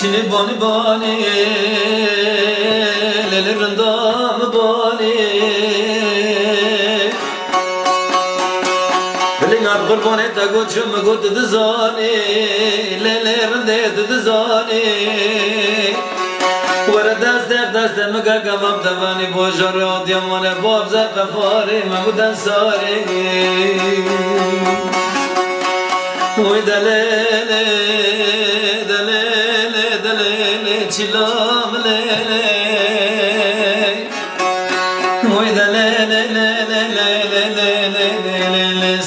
içini bani bani gelir dam bani. Lingar kurban et goçum gud dizani Leler de dizani Wara daz der daz dem ga ga davani bojar odiyam ona bob zar qafari mamudan sari Oy dalele dalele dalele çilay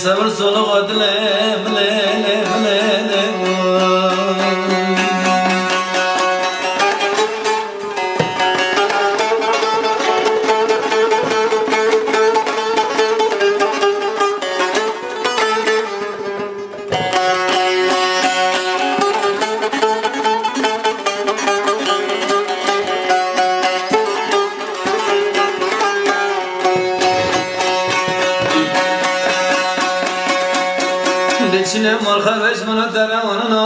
सब सुन बदले। بچینه مال خرش منو درماننا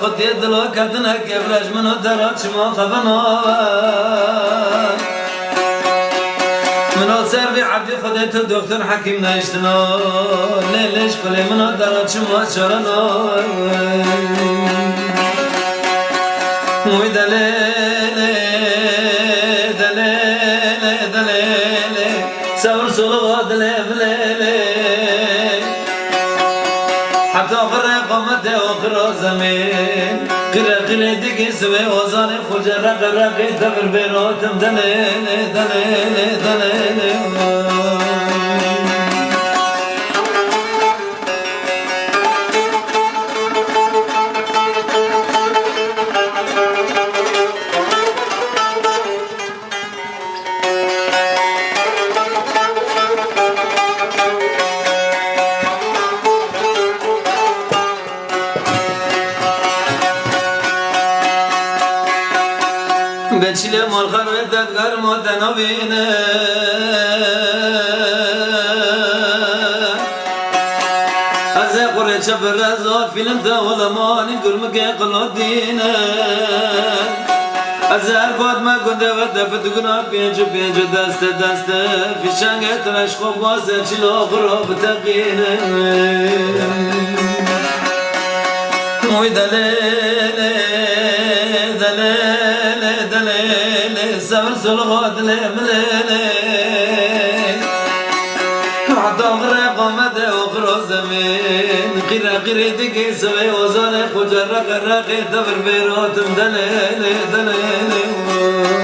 خود دلو کردنه کبرش منو درا چما خبنا منو سر بی عبدی خودت دکتر حکیم نشتنا لیلش کلی منو درا چما چرنا وی سلغة دلیل دلیل حتى غرى قامت آخر زمین قرى قرى دیگه سوی وزان خوجه رق رق تبر بیراتم دلیل دلیل دلیل بچیل مال خر ددگر ما دنابینه از قره چپ رزا فیلم تا ولمانی گرمگه قلادینه از هر باد ما گنده و دفت گنا پینج پینج دست دست فیشنگ ترش خوب واسه چلا خراب تقینه موی دلیل دلیل سبر سلغة دلیل دلیل حتى غرى قامت أخرى زمين قرى قرى دقي سوي وزان خجر رق رق دبر بيروتم دلیل دلیل